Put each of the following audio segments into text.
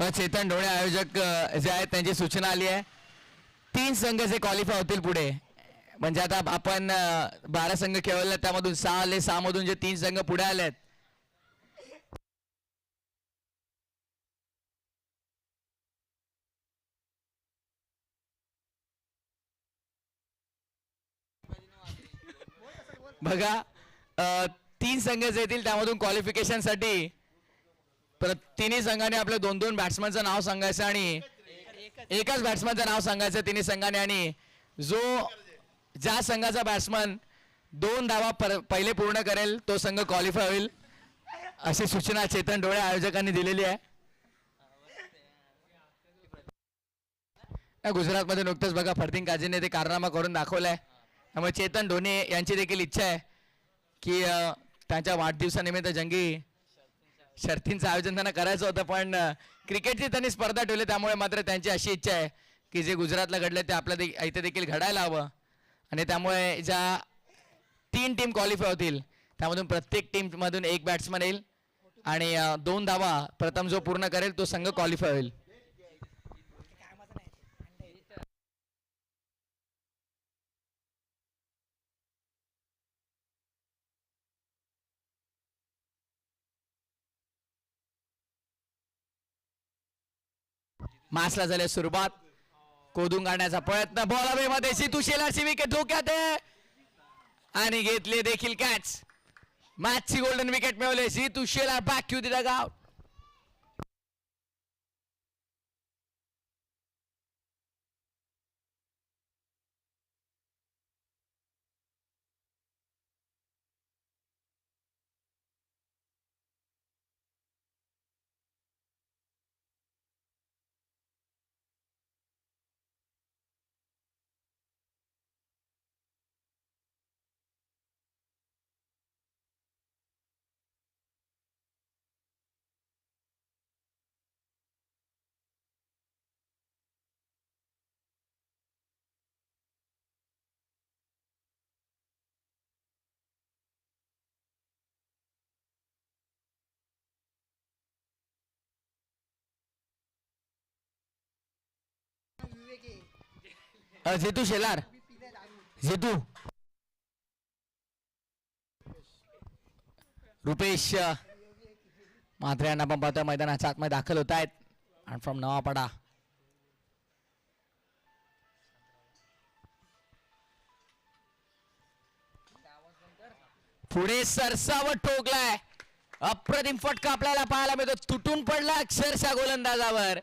चेतन ढोळे आयोजक जे आहेत त्यांची सूचना आली आहे. तीन संघ जे क्वालिफाय होतील पुढे. म्हणजे आता आपण बारा संघ खेळवले त्यामधून सहा आले सहा मधून जे तीन संघ पुढे आले आहेत बघा तीन संघ जे येतील त्यामधून क्वालिफिकेशनसाठी तिन्ही संघाने आपल्या दोन दोन बॅट्समनचं नाव सांगायचं आणि एकाच बॅट्समनचं नाव सांगायचं तिन्ही संघाने आणि जो ज्या संघाचा बॅट्समन दोन धावा पर पहिले पूर्ण करेल तो संघ क्वालिफाय होईल. अशी सूचना चेतन डोळे आयोजकांनी दिलेली आहे. गुजरातमध्ये नुकतंच बघा फरदीन काजीने ते कारनामा करून दाखवलाय. त्यामुळे चेतन धोनी यांची देखील इच्छा आहे की त्यांच्या वाढदिवसानिमित्त जंगी शर्तींचं आयोजन त्यांना करायचं होतं पण क्रिकेटची त्यांनी स्पर्धा ठेवली त्यामुळे मात्र त्यांची अशी इच्छा आहे की जे गुजरातला घडलं ते आपल्या दे इथे देखील घडायला हवं. आणि त्यामुळे ज्या तीन टीम क्वालिफाय होतील त्यामधून प्रत्येक टीममधून एक बॅट्समन येईल आणि दोन धावा प्रथम जो पूर्ण करेल तो संघ क्वालिफाय होईल. मासला झाल्या सुरुवात. कोदून काढण्याचा प्रयत्न. बॉल सितू शेलारची विकेट धोक्यात आहे. आणि घेतले देखील कॅच मॅचची गोल्डन विकेट मिळवले सितू शेलार बॅक टू दिला गाव अ, जितू शेलार. जितू. रुपेश अ, म्हात्रे यांना पण पाहतोय मैदानाच्या आतमध्ये दाखल होत आहेत. आणि फ्रॉम नवापाडा. पुढे सरसावर ठोकलाय. अप्रतिम फटका आपल्याला पाहायला मिळतो. तुटून पडला अक्षरशः गोलंदाजावर.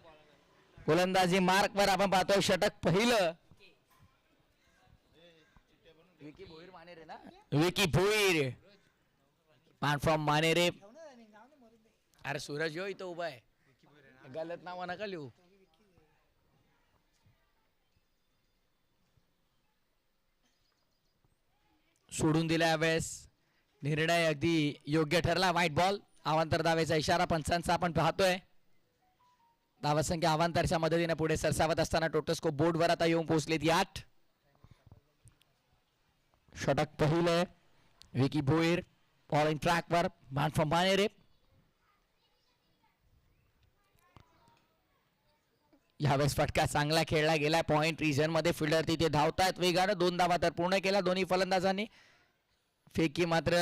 गोलंदाजी मार्क वर आपण पाहतोय षटक पहिलं. विकी भोईर मानेरे ना? Vicky Bhoir. Man from Manere. अरे सूरज यो इथं उभा आहे. गलत नाव नका लिहू. सोडून दिला यावेळेस निर्णय अगदी योग्य ठरला. व्हाईट बॉल अवांतर दावेचा इशारा पंचांचा आपण पाहतोय. धावसंख्या अवांतरच्या मदतीने पुढे सरसावत असताना टोटल स्कोप बोर्डवर आता येऊन पोहोचलेत ही आठ षटक पहिलं विकी भोईर बॉलिंग ट्रॅकवर मॅन फ्रॉम मानेरे यावेळेस फटका चांगला खेळला गेला. पॉईंट रिजनमध्ये फिल्डर तिथे धावतायत वेगानं दोन धावा तर पूर्ण केला दोन्ही फलंदाजांनी. फेकी मात्र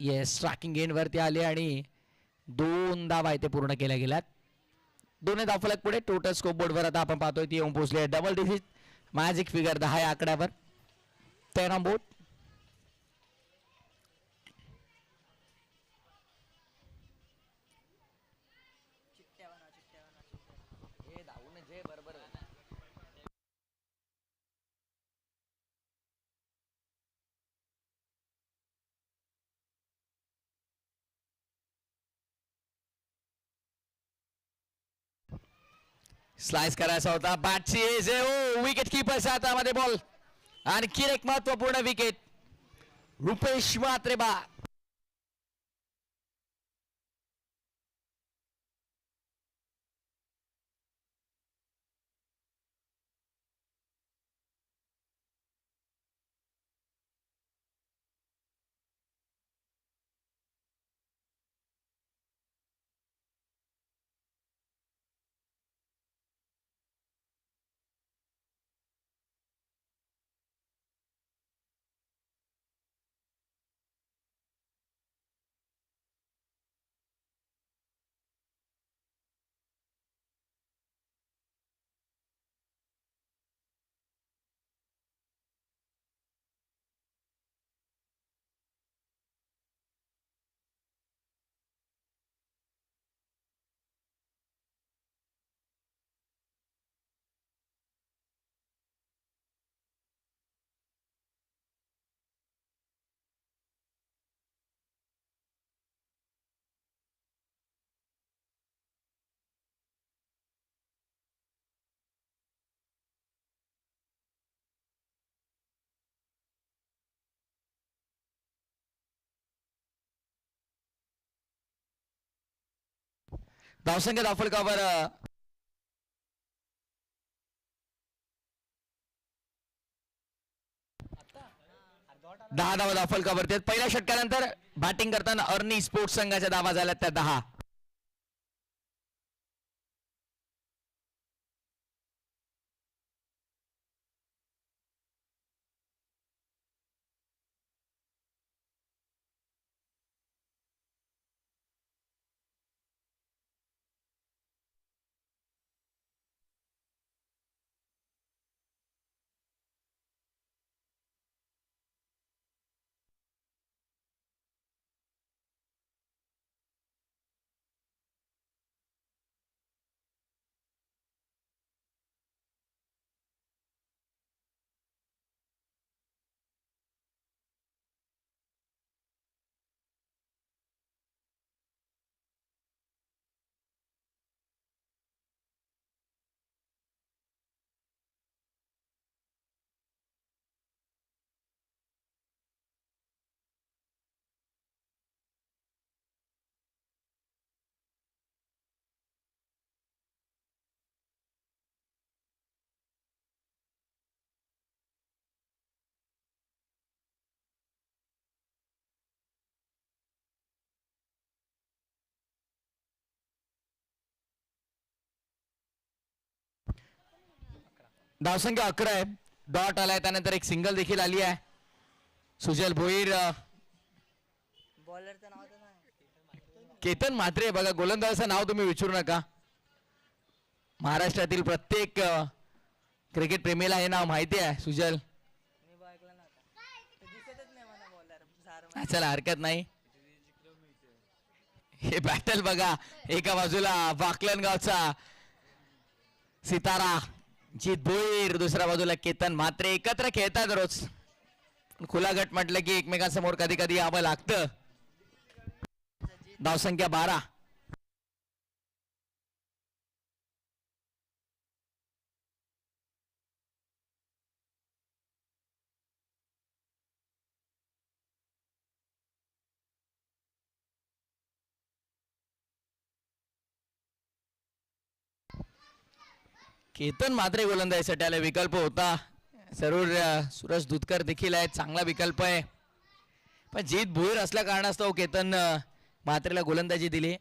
येस ट्रॅकिंग एंडवरती आले आणि दोन धावा इथे पूर्ण केल्या गेल्यात. दोन्ही धावफलक पुढे. टोटल स्कोप बोर्डवर आता आपण पाहतोय ती येऊन पोहोचले डबल डिजिट मॅजिक फिगर दहा या आकड्यावर. तेरा स्लाइस करायचा होता बॅटची एज आहे ओ विकेट किपरच्या हातामध्ये बॉल आणखी एक महत्त्वपूर्ण विकेट रुपेश मात्रेबा बा धावसंख्या धावफलकावर दहा धावा धावफलकावरती आहेत. पहिल्या षटकानंतर बॅटिंग करताना अर्नी स्पोर्ट्स संघाच्या धावा झाल्या त्या दहा धावसंख्या अकरा आहे. डॉट आलाय त्यानंतर एक सिंगल देखील आली आहे. सुजल भोईर बॉलरचं नाव केतन म्हात्रे बघा गोलंदाजाचं नाव तुम्ही विचारू नका. महाराष्ट्रातील प्रत्येक क्रिकेट प्रेमीला हे नाव माहिती आहे. सुजल. चला हरकत नाही. हे बॅटल बघा. एका बाजूला वाकलन गावचा सितारा. जी भोईर दुसऱ्या बाजूला केतन मात्रे एकत्र खेळतात रोज. खुला गट म्हटलं की एकमेकांसमोर कधी कधी यावं लागतं. धावसंख्या बारा. केतन मात्रे गोलंदाजीसाठी आला विकल्प होता. जरूर सुरज सूरज दुधकर देखील आहे चांगला विकल्प आहे. पण जीत भुईर असल्या कारणास्तव केतन मात्रेला गोलंदाजी दिली.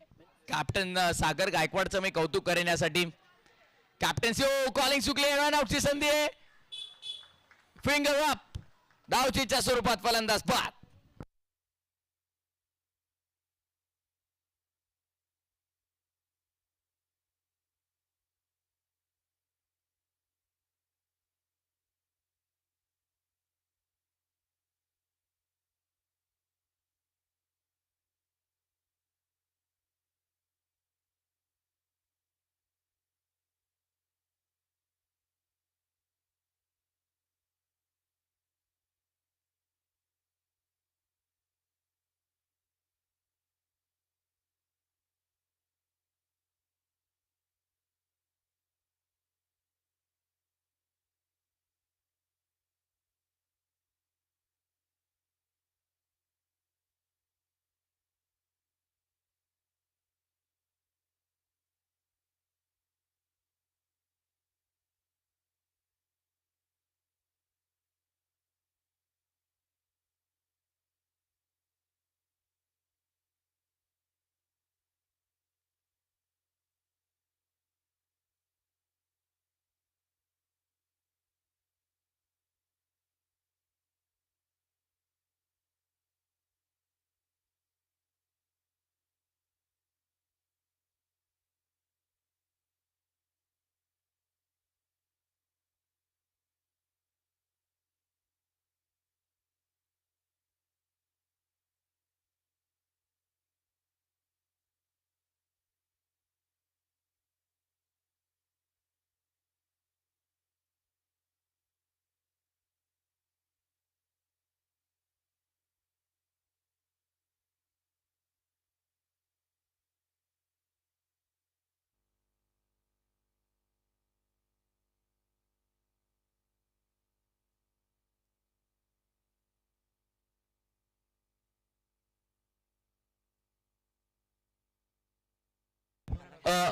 कॅप्टन सागर गायकवाडचं मी कौतुक करेन यासाठी. कॅप्टन्सी ओ कॉलिंग चुकली. रन आउटची संधी आहे. फिंगर अप डावचीच्या स्वरूपात फलंदाज बाद.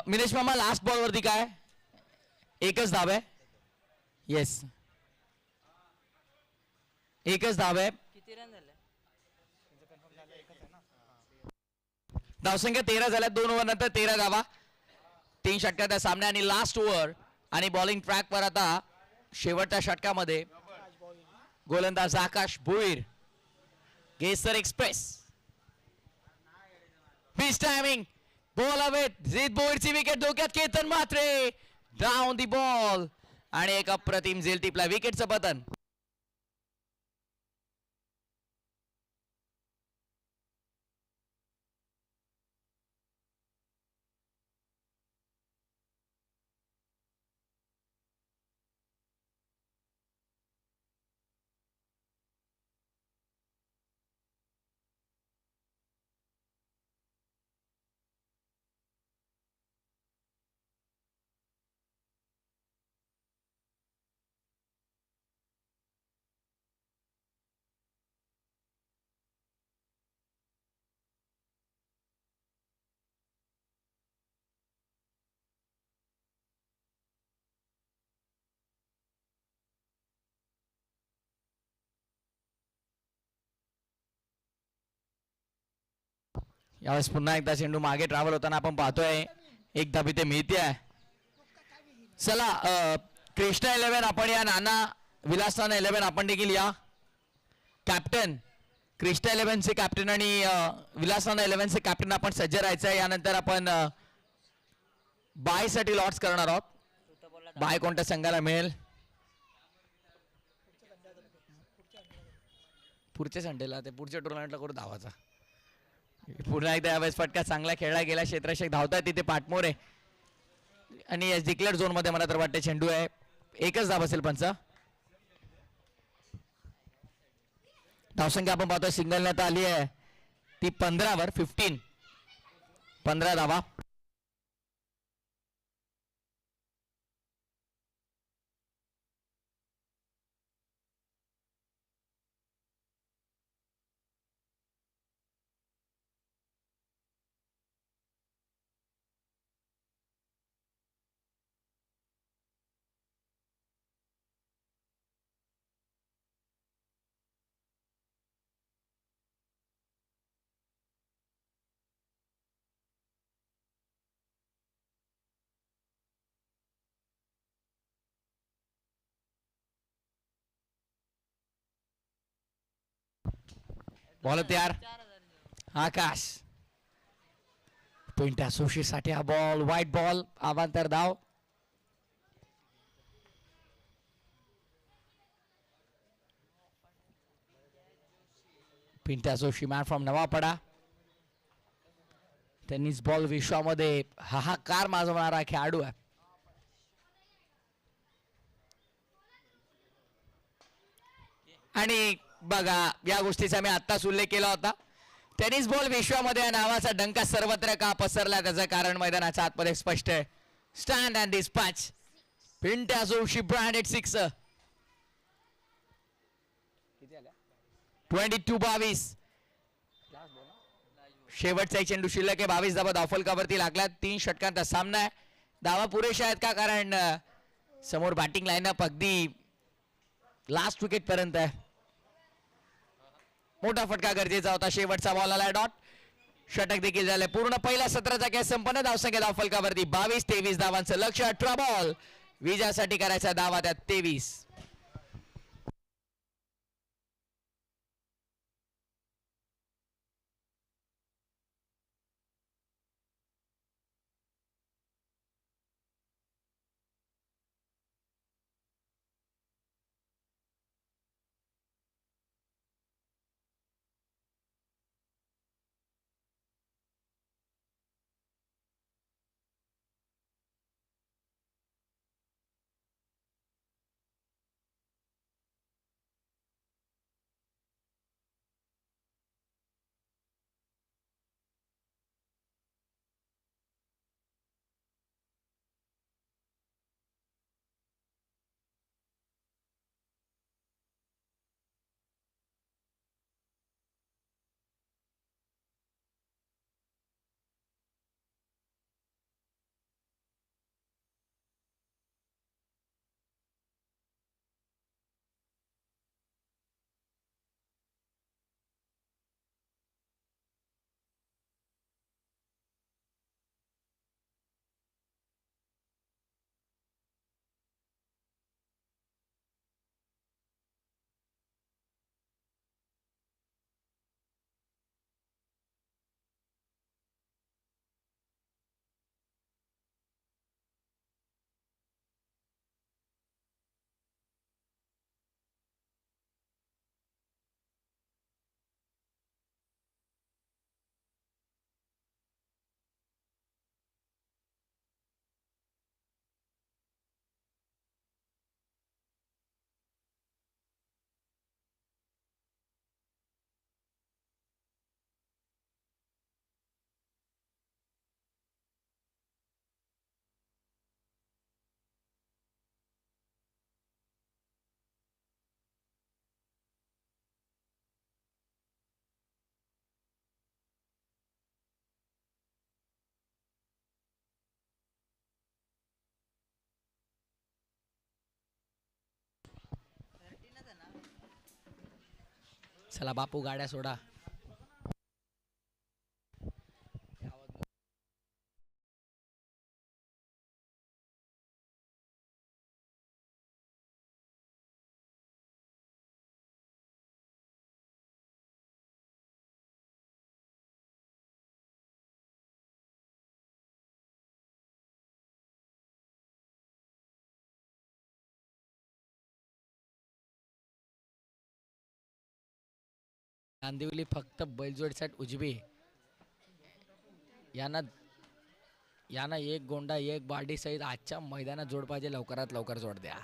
मिनेश मामा लास्ट बॉल वरती काय? एकच धाव आहे. येस एकच धाव आहे. किती रन झाले? धावसंख्या तेरा झाल्या दोन ओव्हर नंतर तेरा धावा. तीन षटकात आहे सामने आणि लास्ट ओव्हर आणि बॉलिंग ट्रॅक वर आता शेवटच्या षटकामध्ये गोलंदाज आकाश भोईर गेसर एक्सप्रेस पिच टायमिंग बॉल हवेत झीत भोईरची विकेट धोक्यात Ketan Matre down the ball आणि एक अप्रतिम झेल टिपला विकेटचं पतन. यावेळेस पुन्हा एकदा चेंडू मागे ट्रॅव्हल होताना आपण पाहतोय. एक धाबी ते मिळते आहे. चला कृष्णा इलेव्हन आपण या. नाना विलासनाना इलेव्हन आपण देखील या. कॅप्टन कृष्णा इलेव्हनचे कॅप्टन आणि अ, विलासनाना इलेव्हनचे कॅप्टन आपण सज्ज राहायचं आहे यानंतर आपण बायसाठी लॉट्स करणार आहोत. बाय कोणत्या संघाला मिळेल? पुढच्या संडेला ते पुढच्या टुर्नामेंटला करू धावाचा. पुन्हा एकदा यावेळेस फटका चांगला खेळला गेला. क्षेत्रक्षक धावतात तिथे पाठमोर आहे आणि डिक्लेअर झोनमध्ये मला तर वाटते चेंडू आहे. एकच धाव असेल पंच. धावसंख्या आपण पाहतोय सिंगल आता आली आहे. ती पंधरावर फिफ्टीन पंधरा धावा. बॉल तयार. आकाश. पिंट असोसिएटसाठी हा बॉल व्हाईट बॉल अवांतर धाव. Pintya Joshi man from Navapada. Tennis ball विश्वामध्ये हाहाकार माजवणारा खेळाडू आहे. आणि बघा या गोष्टीचा मी आत्ताच उल्लेख केला होता. टेनिस बॉल विश्वामध्ये या नावाचा डंका सर्वत्र का पसरला त्याचं कारण मैदानाच्या आतमध्ये स्पष्ट आहे. स्टँड अँड डिस्पॅच असो Joshi branded six twenty two बावीस. शेवटचा चेंडू शिल्लक आहे. बावीस धावा कावरती लागला? तीन षटकांचा सामना आहे. धावा पुरेशा आहेत का? कारण समोर बॅटिंग लाईनअप अगदी लास्ट विकेट पर्यंत आहे. मोठा फटका गरजेचा होता. शेवटचा बॉल आला डॉट षटक देखील झाले. पूर्ण पहिल्या सत्राचा खेळ संपन्न. धावसंख्या धावफलकावरती बावीस तेवीस धावांचं लक्ष. अठरा बॉल विजयासाठी करायचा धावा त्यात तेवीस. चला बापू गाड्या सोडा. कांदिवली फक्त बैलजोडीसाठी उजवी यांना यांना एक गोंडा एक बार्डी सहित आजच्या मैदानात जोड पाहिजे लवकरात लवकर जोड द्या.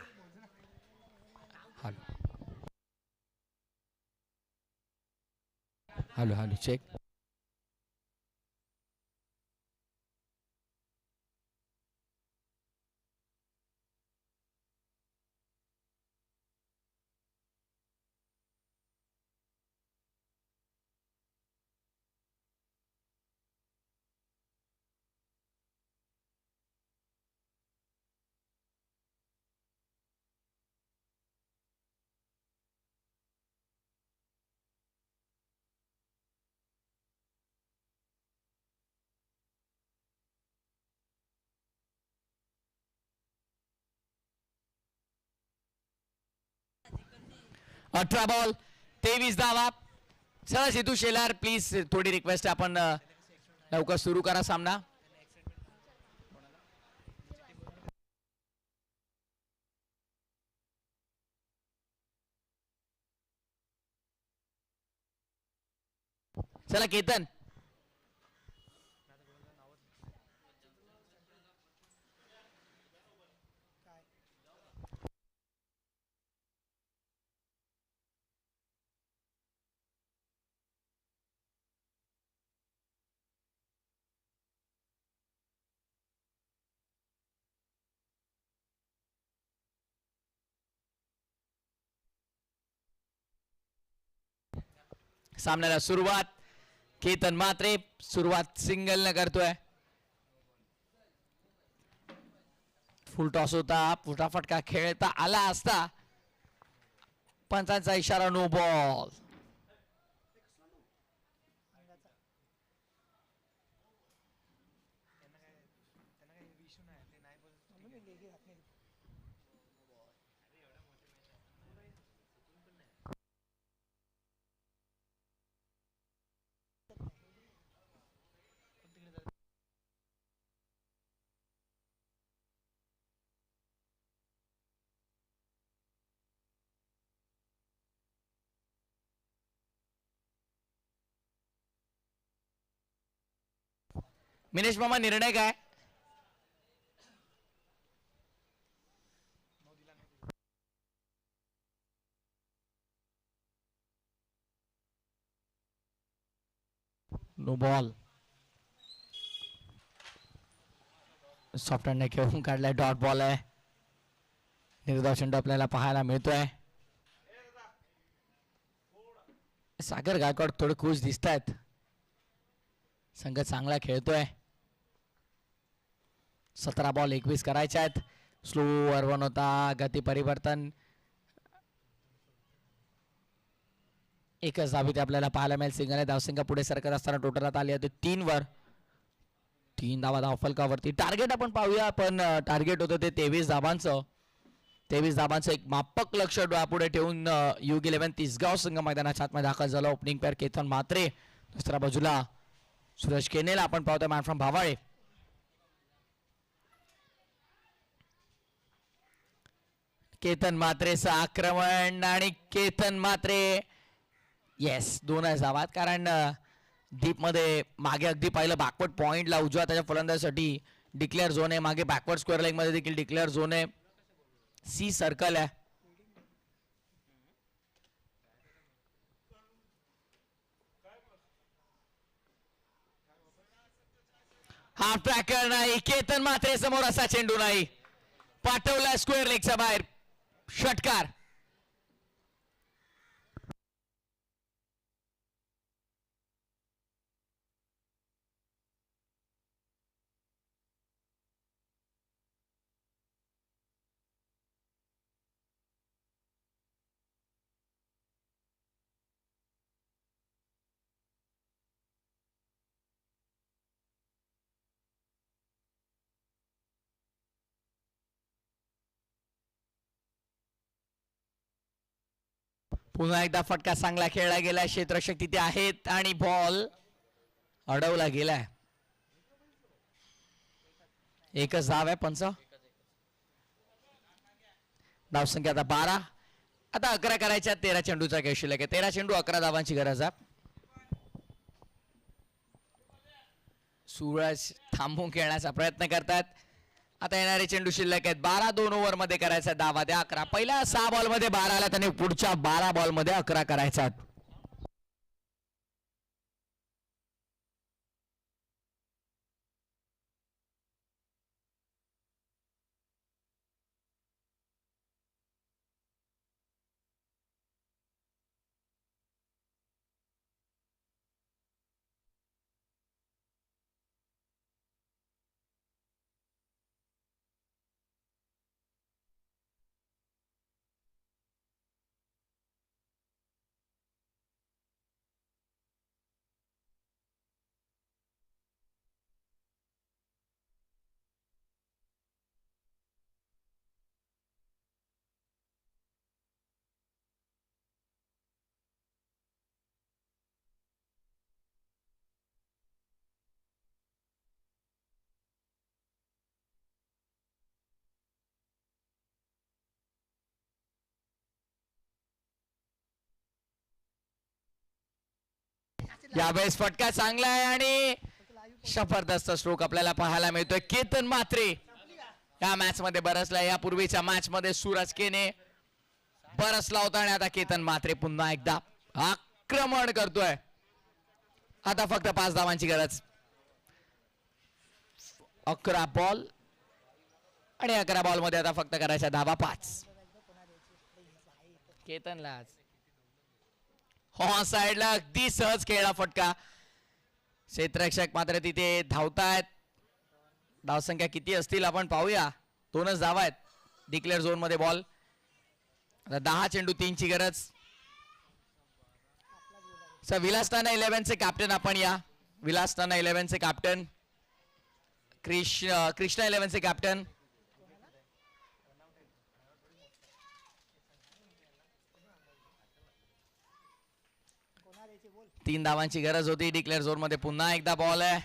हॅलो. हॅलो हॅलो चेक अठरा बॉल तेवीस धावा. चला सिद्धू शेलार प्लीज थोडी रिक्वेस्ट आपण लवकर सुरू करा सामना. चला केतन. सामन्याला सुरुवात. केतन मात्रे सुरुवात सिंगल न करतोय. फुल टॉस होता फुटाफटका खेळता आला असता. पंचांचा इशारा नो बॉल मिनेश मामा निर्णय काय? नो बॉल सॉफ्टवेअरने खेळून काढलाय डॉट बॉल आहे. निर्दर्शन आपल्याला पाहायला मिळतोय. सागर गायकवाड थोडे खुश दिसत आहेत संघ चांगला खेळतोय. सतरा बॉल एकवीस करायचे आहेत. स्लो अर्वन होता गती परिवर्तन. एकच धाबी आपल्याला पाहायला मिळेल. सिंगल धावसिंगा पुढे सरकत असताना टोटलात आली होती तीन वर तीन धावा धावफलकावरती. टार्गेट आपण पाहूया पण टार्गेट होतं ते तेवीस धाबांचं तेवीस धाबांचं एक मापक लक्ष डोळ्यापुढे ठेवून युग इलेव्हन तिसगाव संघ मैदानाच्या आतमध्ये दाखल झाला. ओपनिंग पेअर केतन मात्रे दुसऱ्या बाजूला सुरेश केनेला. आपण पाहतोय मॅन फ्रॉम भावाळे. केतन मात्रेचं आक्रमण आणि केतन मात्रे. येस दोनच धावात कारण दीपमध्ये मागे अगदी पाहिलं बॅकवर्ड पॉईंटला उजवा त्याच्या फलंदाजसाठी डिक्लेअर झोन आहे. मागे बॅकवर्ड स्क्वेअर लाईनमध्ये देखील डिक्लेअर झोन आहे. सी सर्कल आहे. हा ट्रॅकर नाही. केतन मात्रे समोर असा चेंडू नाही. पाठवला स्क्वेअर लेगच्या बाहेर. षटकार. पुन्हा एकदा फटका चांगला खेळला गेलाय. क्षेत्रक्षक तिथे आहेत आणि बॉल अडवला गेलाय. एकच धाव आहे पंच. धावसंख्या आता बारा. आता अकरा करायच्या तेरा चेंडूचा खेळ शिल्लक आहे. तेरा चेंडू अकरा धावांची गरज आहे. सूरज थांबून खेळण्याचा प्रयत्न करतात. आता येणारे चेंडू शिल्लक आहेत. बारा दोन ओव्हरमध्ये करायचा दावा द्या अकरा. पहिल्या सहा बॉलमध्ये बारा आला त्याने पुढच्या बारा बॉलमध्ये अकरा करायचा. यावेळेस फटका चांगला आहे आणि जबरदस्त स्ट्रोक आपल्याला पाहायला मिळतोय. केतन मात्रे. या मॅच मध्ये बरसला यापूर्वीच्या मॅच मध्ये सूरज केने बरसला होता आणि आता केतन मात्रे पुन्हा एकदा आक्रमण करतोय. आता फक्त पाच धावांची गरज. अकरा बॉल आणि अकरा बॉलमध्ये आता फक्त करायच्या धावा पाच. केतनलाच हो साईडला अगदी सहज खेळला फटका. क्षेत्ररक्षक मात्र तिथे धावतायत. धावसंख्या किती असतील आपण पाहूया. दोनच धावा आहेत. डिक्लेअर झोनमध्ये बॉल आता दहा चेंडू तीनची गरज. सर विलासताना इलेव्हनचे कॅप्टन आपण या. विलासताना इलेव्हनचे कॅप्टन कृष्ण कृष्णा इलेव्हनचे कॅप्टन तीन धावांची गरज होती. डिक्लेअर झोनमध्ये पुन्हा एकदा बॉल आहे.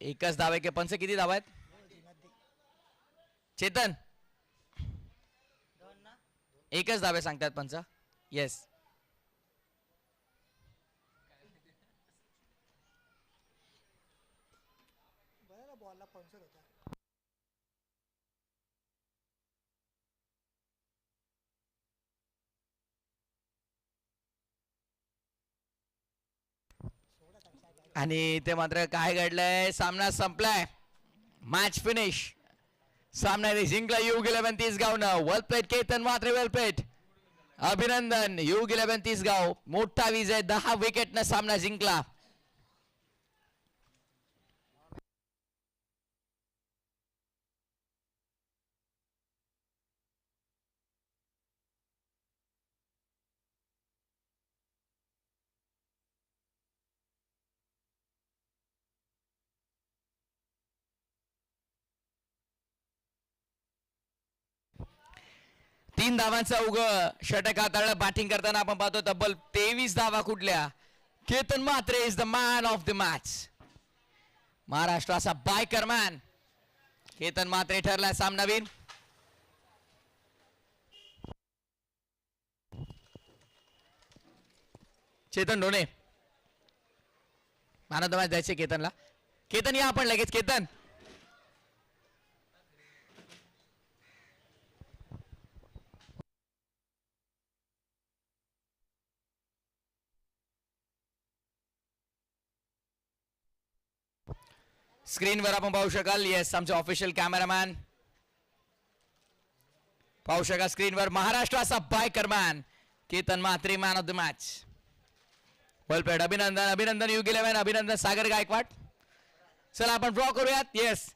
एकच धाव आहे की पंच किती धाव आहेत? चेतन. एकच धावे सांगतात पंच. येस आणि ते मात्र काय घडलंय? सामना संपलाय. मॅच फिनिश सामन्याने जिंकला युग इलेव्हन तीस गावनं वेल प्लेट केतन मात्र वेल प्लेट अभिनंदन. युग इलेव्हन तीस गाव. मोठा विजय. दहा विकेटनं सामना जिंकला. तीन धावांचा उग षटक हाताळलं बॅटिंग करताना आपण पाहतो तब्बल तेवीस धावा कुठल्या? Ketan Matre is the man of the match महाराष्ट्राचा बायकर मॅन केतन मात्रे ठरलाय सामनावीर Chetan Dhone. Man of the match द्यायचे केतनला. केतन या आपण लगेच केतन. स्क्रीनवर आपण पाहू शकाल. येस आमचे ऑफिशियल कॅमेरामॅन पाहू शकाल स्क्रीनवर महाराष्ट्राचा biker man Ketan Matre man of the match well played अभिनंदन अभिनंदन युग इलेव्हन अभिनंदन सागर गायकवाड. चला आपण ड्रॉ करूयात. येस